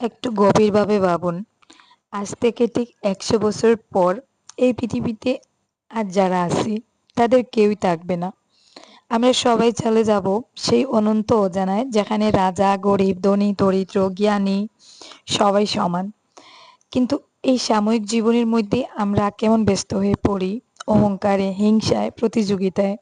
একটু গভীরভাবে ভাবুন। আজ থেকে ঠিক একশো বছর পর এই পৃথিবীতে আর যারা আছি, তাদের কেউই থাকবে না। আমরা সবাই চলে যাব সেই অনন্ত অজানায়, যেখানে রাজা, গরিব, ধনী, দরিদ্র, জ্ঞানী সবাই সমান। কিন্তু এই সাময়িক জীবনের মধ্যে আমরা কেমন ব্যস্ত হয়ে পড়ি অহংকারে, হিংসায়, প্রতিযোগিতায়,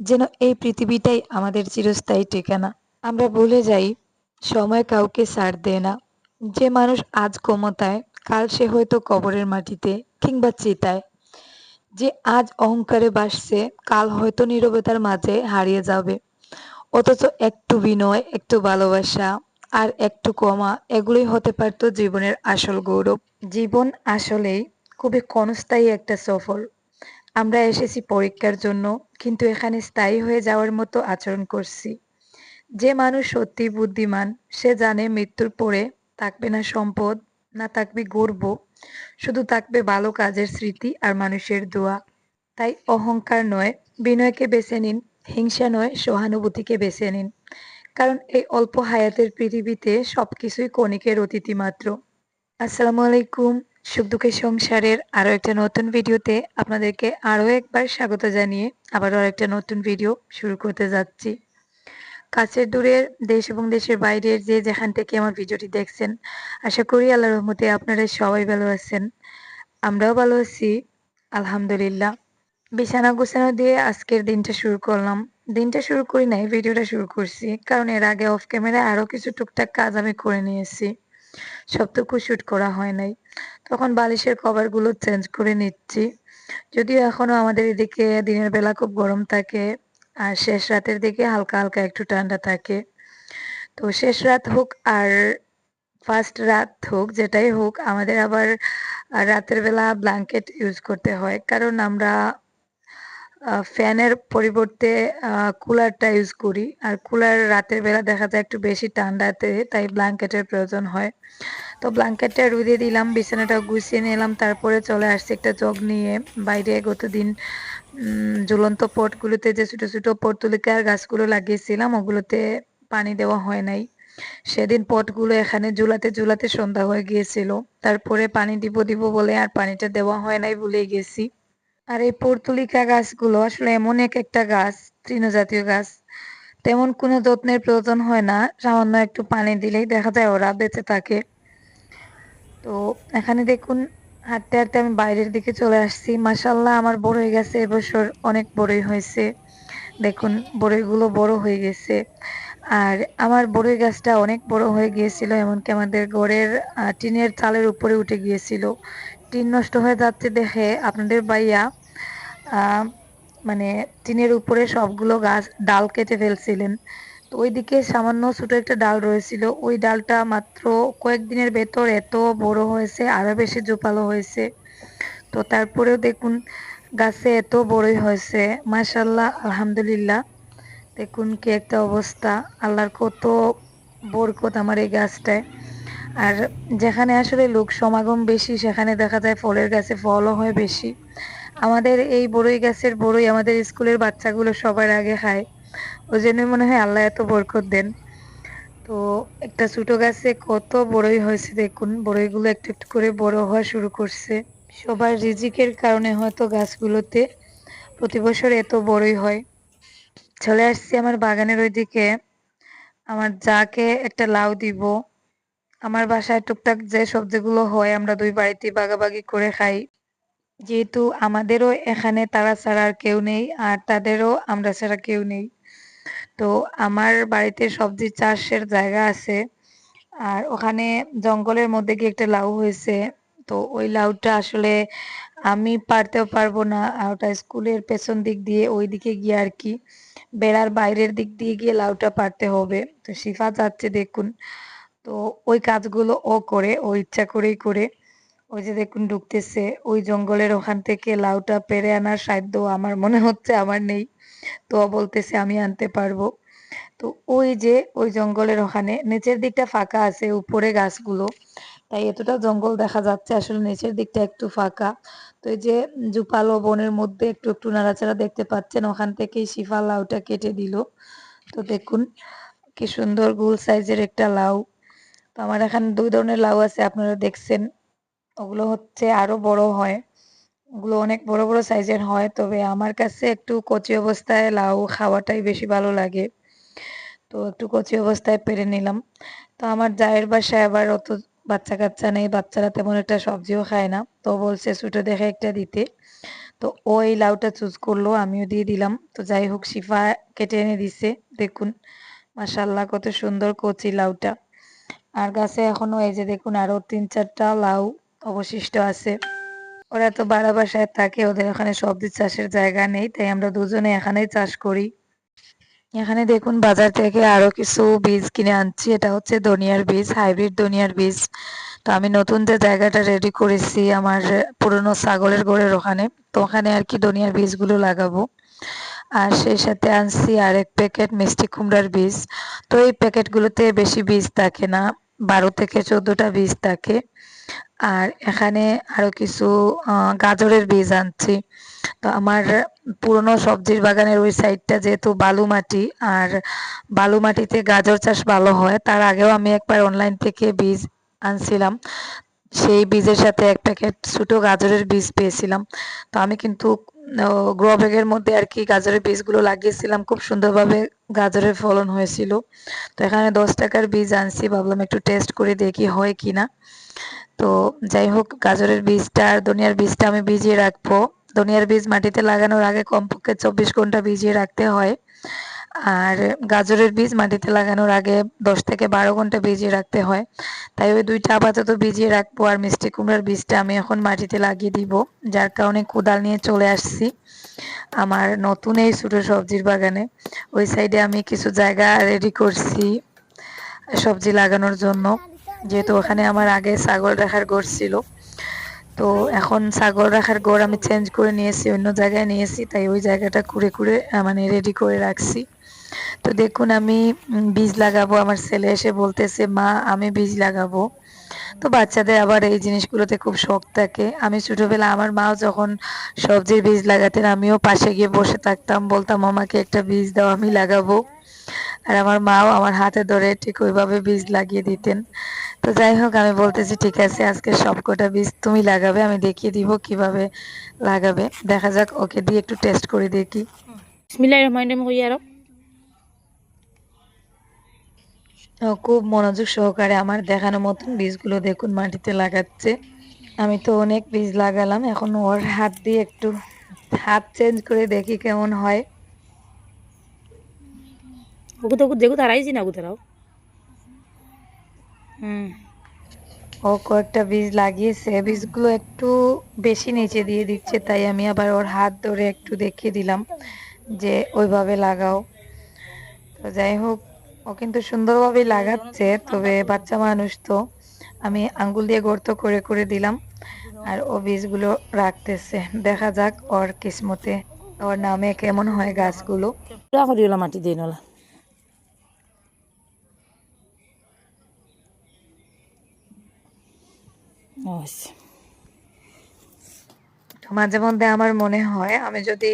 যেন এই পৃথিবীটাই আমাদের চিরস্থায়ী ঠিকানা। আমরা ভুলে যাই, সময় কাউকে ছাড় দেয় না। যে মানুষ আজ ক্ষমতায় কাল সে হয়তো কবরের মাটিতে কিংবা চিতায়। যে আজ অহংকারে বাসছে কাল হয়তো নীরবতার মাঝে হারিয়ে যাবে। অথচ একটু বিনয়, একটু ভালোবাসা আর একটু কমা এগুলোই হতে পারত জীবনের আসল গৌরব। জীবন আসলেই খুবই ক্ষণস্থায়ী একটা সফর। আমরা এসেছি পরীক্ষার জন্য, কিন্তু এখানে স্থায়ী হয়ে যাওয়ার মতো আচরণ করছি। যে মানুষ সত্যি বুদ্ধিমান, সে জানে মৃত্যুর পরে থাকবে না সম্পদ, না থাকবে গর্ব, শুধু থাকবে ভালো কাজের স্মৃতি আর মানুষের দোয়া। তাই অহংকার নয়, বিনয়কে বেছে নিন, হিংসা নয়, সহানুভূতিকে বেছে নিন। কারণ এই অল্প হায়াতের পৃথিবীতে সবকিছুই কণিকের অতিথি মাত্র। আসসালামু আলাইকুম, সুখ দুঃখের সংসারের আরও একটা নতুন ভিডিওতে আপনাদেরকে আরও একবার স্বাগত জানিয়ে আবারও একটা নতুন ভিডিও শুরু করতে যাচ্ছি। কাছের দূরের দেশ এবং দেশের বাইরের যে যেখান থেকে আমার ভিডিওটি দেখছেন, আশা করি আল্লাহ রহমতে আপনারা সবাই ভালো আছেন। আমরাও ভালো আছি, আলহামদুলিল্লাহ। বিছানা গোছানো দিয়ে আজকের দিনটা শুরু করলাম। দিনটা শুরু করি নাই, ভিডিওটা শুরু করছি। কারণ এর আগে অফ ক্যামেরায় আরও কিছু টুকটাক কাজ আমি করে নিয়েছি। সবটুকু শ্যুট করা হয় নাই। তখন বালিশের কভারগুলো চেঞ্জ করে নিচ্ছি। যদিও এখনও আমাদের এদিকে দিনের বেলা খুব গরম থাকে আর শেষ রাতের দিকে হালকা হালকা একটু ঠান্ডা থাকে। তো শেষ রাত হোক আর ফার্স্ট রাত হোক, যেটাই হোক, আমাদের আবার রাতের বেলা ব্ল্যাঙ্কেট ইউজ করতে হয়। কারণ আমরা ফ্যানের পরিবর্তে কুলারটা ইউজ করি। আর কুলার রাতের বেলা দেখা যায় একটু বেশি ঠান্ডাতে, তাই ব্ল্যাঙ্কেটের প্রয়োজন হয়। তো ব্ল্যাঙ্কেটটা রুদে দিলাম, বিছানাটা গুছিয়ে নিলাম, তারপরে চলে আসছে একটা জগ নিয়ে। বাইরে গতদিন ঝুলন্ত পটগুলোতে যে ছোটো ছোটো পর্তুলিকার গাছগুলো লাগিয়েছিলাম, ওগুলোতে পানি দেওয়া হয় নাই। সেদিন পটগুলো এখানে ঝুলাতে ঝুলাতে সন্ধ্যা হয়ে গিয়েছিল। তারপরে পানি দিব দিব বলে আর পানিটা দেওয়া হয় নাই ভুলে গেছি। আর এই পর্তুলিকা গাছগুলো আসলে এমন এক একটা গাছ, তৃণজাতীয় গাছ। তেমন কোনো যত্নের প্রয়োজন হয় না, সামান্য একটু পানি দিলেই দেখা যায় ওরা বেঁচে থাকে। তো এখানে দেখুন হাঁটতে হাঁটতে আমি বাইরের দিকে চলে আসছি। মাসাল্লাহ আমার বড় হয়ে গেছে। এবছর অনেক বড়ই হয়েছে। দেখুন, বড়ইগুলো বড় হয়ে গেছে। আর আমার বড়ই গাছটা অনেক বড় হয়ে গিয়েছিল, এমনকি আমাদের ঘরের টিনের চালের উপরে উঠে গিয়েছিল। টিন নষ্ট হয়ে যাচ্ছে দেখে আপনাদের বাইয়া মানে টিনের উপরে সবগুলো গাছ ডাল কেটে ফেলছিলেন। তো ওইদিকে সামান্য ছোট একটা ডাল রয়েছিল। ওই ডালটা মাত্র কয়েকদিনের ভেতর এত বড় হয়েছে, আরও বেশি জোপালো হয়েছে। তো তারপরেও দেখুন, গাছে এত বড়ই হয়েছে। মাশাল্লাহ আলহামদুলিল্লাহ। দেখুন কি একটা অবস্থা। আল্লাহর কত বরকত আমার এই গাছটায়। আর যেখানে আসলে লোক সমাগম বেশি, সেখানে দেখা যায় ফলের গাছে ফলও হয় বেশি। আমাদের এই বড়ই গাছের বড়ই আমাদের স্কুলের বাচ্চাগুলো সবার আগে খায়। ওই জন্যই মনে হয় আল্লাহ এত বরকত দেন। তো একটা ছোটো গাছে কত বড়ই হয়েছে দেখুন, বড়ইগুলো একটু একটু করে বড় হওয়া শুরু করছে। সবার রিজিকের কারণে হয়তো গাছগুলোতে প্রতি বছর এত বড়ই হয়। চলে আসছি আমার বাগানের ওইদিকে। আমার যাকে একটা লাউ দিব, আমার বাসায় টুকটাক যে সবজিগুলো হয় আমরা দুই বাড়িতে বাগাবাগি করে খাই। যেহেতু আমাদেরও এখানে তারা ছাড়া আর কেউ নেই, আর তাদেরও আমরা ছাড়া কেউ নেই। তো আমার বাড়িতে সবজি চাষের জায়গা আছে। আর ওখানে জঙ্গলের মধ্যে গিয়ে একটা লাউ হয়েছে। তো ওই লাউটা আসলে আমি পারতেও পারব না, আর ওটা স্কুলের পেছন দিক দিয়ে ওই দিকে গিয়ে আর কি বেড়ার বাইরের দিক দিয়ে গিয়ে লাউটা পারতে হবে। তো শিফা যাচ্ছে দেখুন। তো ওই কাজগুলো ও করে, ও ইচ্ছা করেই করে। ওই যে দেখুন ঢুকতেছে, ওই জঙ্গলের ওখান থেকে লাউটা পেরে আনার সাধ্য আমার মনে হচ্ছে আমার নেই। তো বলতেছে, আমি আনতে পারব। তো ওই যে, ওই জঙ্গলের ওখানে নিচের দিকটা ফাঁকা আছে, উপরে গাছগুলো। তাই এতটা জঙ্গল দেখা যাচ্ছে, আসলে নিচের দিকটা একটু ফাঁকা। তো এই যে জুপালো বনের মধ্যে একটু একটু নাড়াচাড়া দেখতে পাচ্ছেন, ওখান থেকেই শিফা লাউটা কেটে দিল। তো দেখুন, কি সুন্দর গোল সাইজের একটা লাউ। তো আমার এখানে দুই ধরনের লাউ আছে, আপনারা দেখছেন। ওগুলো হচ্ছে আরও বড় হয়। ওগুলো অনেক বড় বড় সাইজের হয়, তবে আমার কাছে একটু কচি অবস্থায় লাউ খাওয়াটাই বেশি ভালো লাগে। তো একটু কচি অবস্থায় পেরে নিলাম। তো আমার জায়ের বাসায় আবার অত বাচ্চা কাচ্চা নেই, বাচ্চারা তেমন একটা সবজিও খায় না। তো বলছে, ছোটো দেখে একটা দিতে। তো ওই লাউটা চুজ করল, আমিও দিয়ে দিলাম। তো যাই হোক, শিফা কেটে এনে দিছে, দেখুন। মাসাল্লাহ কত সুন্দর কচি লাউটা। আর গাছে এখনও এই যে দেখুন, আরও তিন চারটা লাউ অবশিষ্ট আছে। ওরা তো বাড়া বাসায় থাকে, ওদের ওখানে সবজি চাষের জায়গা নেই, তাই আমরা দুজনে এখানেই চাষ করি। এখানে দেখুন বাজার থেকে আরও কিছু বীজ কিনে আনছি, এটা হচ্ছে ধনিয়ার বীজ, হাইব্রিড ধনিয়ার বীজ। তো আমি নতুন যে জায়গাটা রেডি করেছি আমার পুরনো ছাগলের গোড়ের ওখানে, তো ওখানে আর কি ধনিয়ার বীজগুলো লাগাবো। আর সেই সাথে আনছি আর এক প্যাকেট মিষ্টি কুমড়ার বীজ। তো এই প্যাকেটগুলোতে বেশি বীজ থাকে না, বারো থেকে চোদ্দোটা বীজ থাকে। আর এখানে আরও কিছু গাজরের বীজ আনছি। তো আমার পুরনো সবজির বাগানের ওই সাইডটা যেহেতু বালু মাটি আর বালু মাটিতে গাজর চাষ ভালো হয়, তার আগেও আমি একবার অনলাইন থেকে বীজ আনছিলাম। সেই বীজের সাথে এক প্যাকেট ছোটো গাজরের বীজ পেয়েছিলাম। তো আমি কিন্তু গ্রো ব্যাগের মধ্যে আর কি গাজরের বীজগুলো লাগিয়েছিলাম। খুব সুন্দরভাবে গাজরের ফলন হয়েছিল। তো এখানে দশ টাকার বীজ আনছি, ভাবলাম একটু টেস্ট করে দেখি হয় কি না তো যাই হোক, গাজরের বীজটা আর ধনিয়ার বীজটা আমি ভিজিয়ে রাখব। ধনিয়ার বীজ মাটিতে লাগানোর আগে কমপক্ষে চব্বিশ ঘণ্টা ভিজিয়ে রাখতে হয়। আর গাজরের বীজ মাটিতে লাগানোর আগে দশ থেকে বারো ঘণ্টা ভিজিয়ে রাখতে হয়। তাই ওই দুইটা আপাতত ভিজিয়ে রাখব আর মিষ্টি কুমড়ার বীজটা আমি এখন মাটিতে লাগিয়ে দিব, যার কারণে কোদাল নিয়ে চলে আসছি আমার নতুন এই ছোটো সবজির বাগানে। ওই সাইডে আমি কিছু জায়গা রেডি করছি সবজি লাগানোর জন্য। যেহেতু ওখানে আমার আগে ছাগল রাখার গড় ছিল। তো এখন ছাগল রাখার গড় আমি চেঞ্জ করে নিয়েছি, অন্য জায়গায় নিয়েছি, তাই ওই জায়গাটা কুড়ে কুড়ে মানে রেডি করে রাখছি। তো দেখুন আমি বীজ লাগাবো, আমার ছেলে এসে বলতেছে, মা, আমি বীজ লাগাবো। তো বাচ্চাদের আবার এই জিনিসগুলোতে খুব শখ থাকে। আমি ছোটবেলা আমার মাও যখন সবজির বীজ লাগাতেন, আমিও পাশে গিয়ে বসে থাকতাম, বলতাম, আমাকে একটা বীজ দাও, আমি লাগাবো। আর আমার মাও আমার হাতে ধরে ঠিক ওইভাবে বীজ লাগিয়ে দিতেন। তো যাই হোক আমি বলতেছি ঠিক আছে আজকে সবকটা বীজ তুমি লাগাবে আমি দেখিয়ে দিব কীভাবে লাগাবে। দেখা যাক ওকে দিয়ে একটু টেস্ট করে দেখি। বিসমিল্লাহির রহমানির রহিম কই ও খুব মনোযোগ সহকারে আমার দেখানো মতন বীজগুলো দেখুন মাটিতে লাগাচ্ছে। আমি তো অনেক বীজ লাগালাম এখন ওর হাত দিয়ে একটু হাত চেঞ্জ করে দেখি কেমন হয়। ওগু তো দেখো তারাইছি না গুতারাও হুম। ও কয়েকটা বীজ লাগিয়েছে বীজগুলো একটু বেশি নিচে দিয়ে দিচ্ছে তাই আমি আবার ওর হাত ধরে একটু দেখিয়ে দিলাম যে ওইভাবে লাগাও। তো যাই হোক ও কিন্তু সুন্দরভাবে লাগাচ্ছে তবে বাচ্চা মানুষ তো। আমি আঙ্গুল দিয়ে গর্ত করে করে দিলাম আর ও বীজগুলো রাখতেছে। দেখা যাক ওর কিসমতে ওর নামে কেমন হয় গাছগুলো। পুরা করি ওলা মাটি দিয়ে নলা। তো মাঝে মধ্যে আমার মনে হয়, আমি যদি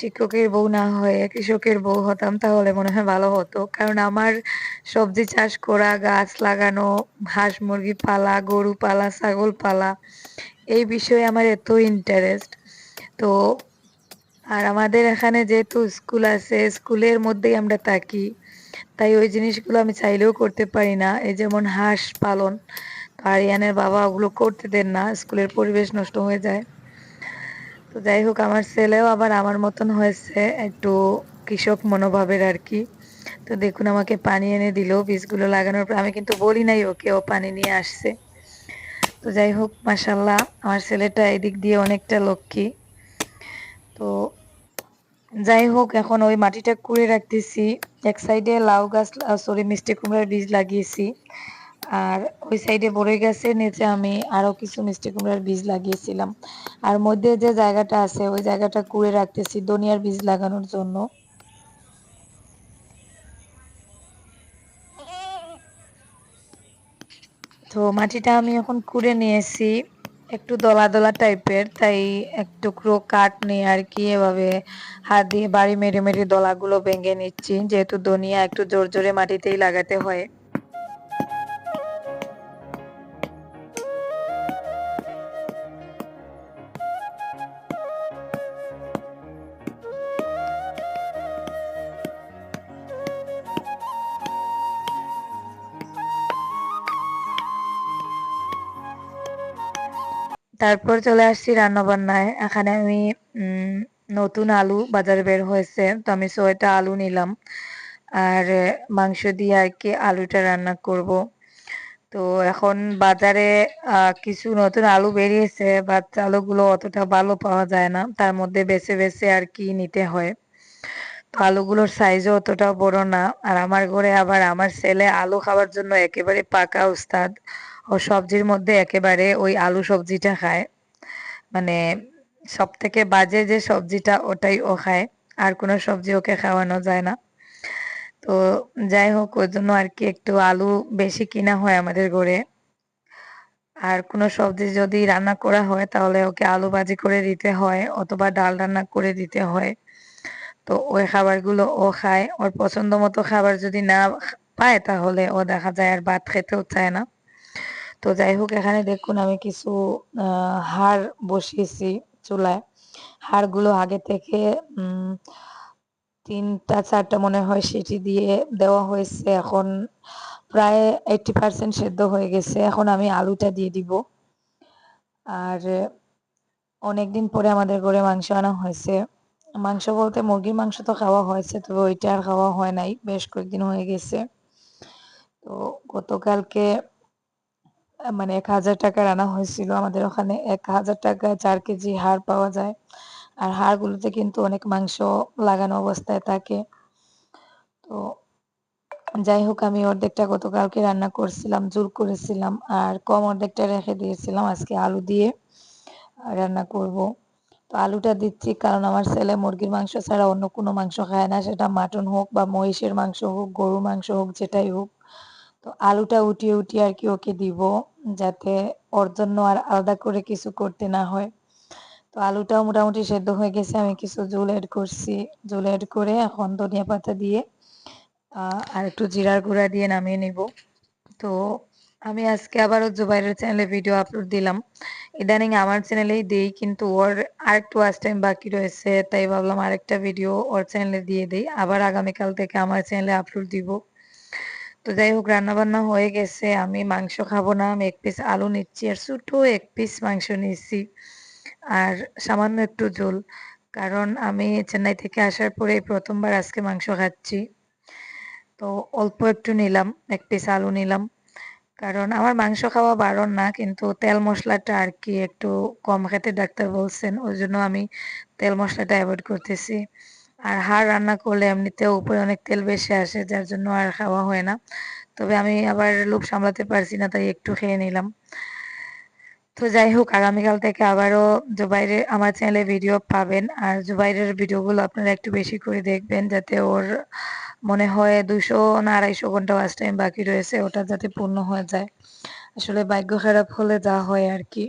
শিক্ষকের বউ না হয়ে কৃষকের বউ হতাম, তাহলে মনে হয় ভালো হতো। কারণ আমার সবজি চাষ করা, গাছ লাগানো, হাঁস মুরগি পালা, গরু পালা, ছাগল পালা, এই বিষয়ে আমার এত ইন্টারেস্ট তো, আর আমাদের এখানে যেহেতু স্কুল আছে, স্কুলের মধ্যেই আমরা থাকি, তাই ওই জিনিসগুলো আমি চাইলেও করতে পারি না। এই যেমন হাঁস পালন আরিয়ানের বাবা ওগুলো করতে দেন না, স্কুলের পরিবেশ নষ্ট হয়ে যায়। তো যাই হোক, আমার ছেলেও আবার আমার মতন হয়েছে, একটু কৃষক মনোভাবের আর কি। তো দেখুন, আমাকে পানি এনে দিল, বীজগুলো লাগানোর পর, আমি কিন্তু বলি নাই ওকে, ও পানি নিয়ে আসছে। তো যাই হোক মাসাল্লাহ আমার ছেলেটা এদিক দিয়ে অনেকটা লক্ষ্মী। তো যাই হোক, এখন ওই মাটিটা কুড়ে রাখতেছি, এক সাইডে লাউ গাছ সরি মিষ্টি কুমড়ার বীজ লাগিয়েছি। আর ওই সাইডে বড়ই গাছের নিচে আমি আরও কিছু মিষ্টি কুমড়ার বীজ লাগিয়েছিলাম। আর মধ্যে যে জায়গাটা আছে, ওই জায়গাটা কুড়ে রাখতেছি ধনিয়ার বীজ লাগানোর জন্য। তো মাটিটা আমি এখন কুড়ে নিয়েছি, একটু দলা দলা টাইপের, তাই এক টুকরো কাঠ নিয়ে আর কি এভাবে হাত দিয়ে বাড়ি মেরে মেরে দলাগুলো ভেঙে নিচ্ছি। যেহেতু ধনিয়া একটু জোর জোরে মাটিতেই লাগাতে হয়। তারপর চলে আসছি রান্নাবান্নায়। এখানে আমি নতুন আলু বাজারে বের হয়েছে, তো আমি ছয়টা আলু নিলাম। আর মাংস দিয়ে আর কি আলুটা রান্না করব। তো এখন বাজারে কিছু নতুন আলু বেরিয়েছে বাট আলুগুলো অতটা ভালো পাওয়া যায় না। তার মধ্যে বেছে বেছে আর কি নিতে হয়। তো আলুগুলোর সাইজও অতটা বড় না। আর আমার ঘরে আবার আমার ছেলে আলু খাওয়ার জন্য একেবারে পাকা উস্তাদ ও সবজির মধ্যে একেবারে ওই আলু সবজিটা খায়। মানে সব থেকে বাজে যে সবজিটা ওটাই ও খায়, আর কোনো সবজি ওকে খাওয়ানো যায় না। তো যাই হোক ওই জন্য আর কি একটু আলু বেশি কিনা হয় আমাদের ঘরে। আর কোনো সবজি যদি রান্না করা হয়, তাহলে ওকে আলু ভাজি করে দিতে হয়, অথবা ডাল রান্না করে দিতে হয়। তো ওই খাবারগুলো ও খায়। ওর পছন্দ মতো খাবার যদি না পায়, তাহলে ও দেখা যায় আর ভাত খেতেও চায় না। তো যাই হোক, এখানে দেখুন আমি কিছু হাড় বসিয়েছি চুলায়। হাড়গুলো আগে থেকে তিনটা, চারটা মনে হয় সেটি দিয়ে দেওয়া হয়েছে। এখন প্রায় এইটটি পার্সেন্ট সেদ্ধ হয়ে গেছে। এখন আমি আলুটা দিয়ে দিব। আর অনেকদিন পরে আমাদের ঘরে মাংস আনা হয়েছে। মাংস বলতে মুরগির মাংস তো খাওয়া হয়েছে, তবে ওইটা আর খাওয়া হয় নাই। বেশ কয়েকদিন হয়ে গেছে। তো গতকালকে মানে এক হাজার টাকা আনা হয়েছিল আমাদের ওখানে। এক হাজার টাকায় চার কেজি হাড় পাওয়া যায়। আর হাড়গুলোতে কিন্তু অনেক মাংস লাগানো অবস্থায় থাকে। তো যাই হোক, আমি অর্ধেকটা গতকালকে রান্না করছিলাম, জোর করেছিলাম। আর কম অর্ধেকটা রেখে দিয়েছিলাম আজকে আলু দিয়ে রান্না করব। তো আলুটা দিচ্ছি কারণ আমার ছেলে মুরগির মাংস ছাড়া অন্য কোনো মাংস খায় না। সেটা মাটন হোক বা মহিষের মাংস হোক গরু মাংস হোক, যেটাই হোক। তো আলুটা উঠিয়ে উঠিয়ে আর কি ওকে দিব যাতে ওর জন্য আর আলাদা করে কিছু করতে না হয়। তো আলুটাও মোটামুটি সেদ্ধ হয়ে গেছে, আমি কিছু জল অ্যাড করছি। জল অ্যাড করে এখন ধনিয়া পাতা দিয়ে আর একটু জিরার গুঁড়া দিয়ে নামিয়ে নিব। তো আমি আজকে আবারও জুবাইরের চ্যানেলে ভিডিও আপলোড দিলাম। ইদানিং আমার চ্যানেলেই দেই, কিন্তু ওর আরেকটু ওয়াচ টাইম বাকি রয়েছে, তাই ভাবলাম আরেকটা ভিডিও ওর চ্যানেলে দিয়ে দেই। আবার আগামীকাল থেকে আমার চ্যানেলে আপলোড দিব। তো যাই হোক রান্না বান্না হয়ে গেছে। আমি মাংস খাব না, আমি এক পিস আলু নিচ্ছি আর ছোটো এক পিস মাংস নিচ্ছি আর সামান্য একটু ঝোল, কারণ আমি চেন্নাই থেকে আসার পরে প্রথমবার আজকে মাংস খাচ্ছি। তো অল্প একটু নিলাম, এক পিস আলু নিলাম। কারণ আমার মাংস খাওয়া বারণ না, কিন্তু তেল মশলাটা আর কি একটু কম খেতে ডাক্তার বলছেন, ওই জন্য আমি তেল মশলাটা অ্যাভয়েড করতেছি। আর হাড় রান্না করলে এমনিতেও উপরে অনেক তেল বেশি আসে, যার জন্য আর খাওয়া হয় না। তবে আমি আবার লোভ সামলাতে পারছি না, তাই একটু খেয়ে নিলাম। তো যাই হোক, আগামীকাল থেকে আবারও জুবাইরের আমার চ্যানেলে ভিডিও পাবেন। আর জুবাইরের ভিডিওগুলো আপনারা একটু বেশি করে দেখবেন, যাতে ওর মনে হয় দুশো না আড়াইশো ঘণ্টা ওয়াচ টাইম বাকি রয়েছে, ওটা যাতে পূর্ণ হয়ে যায়। আসলে ভাগ্য খারাপ হলে যা হয় আর কি।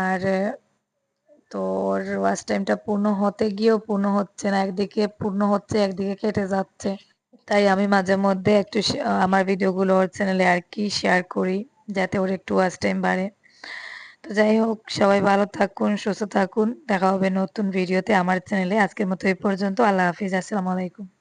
আর তো ওর ওয়াচ টাইমটা পূর্ণ হতে গিয়েও পূর্ণ হচ্ছে না, একদিকে পূর্ণ হচ্ছে, একদিকে কেটে যাচ্ছে। তাই আমি মাঝে মধ্যে একটু আমার ভিডিওগুলো ওর চ্যানেলে আর কি শেয়ার করি, যাতে ওর একটু ওয়াচ টাইম বাড়ে। তো যাই হোক, সবাই ভালো থাকুন, সুস্থ থাকুন। দেখা হবে নতুন ভিডিওতে আমার চ্যানেলে আজকের মতো এই পর্যন্ত। আল্লাহ হাফিজ। আসসালামু আলাইকুম।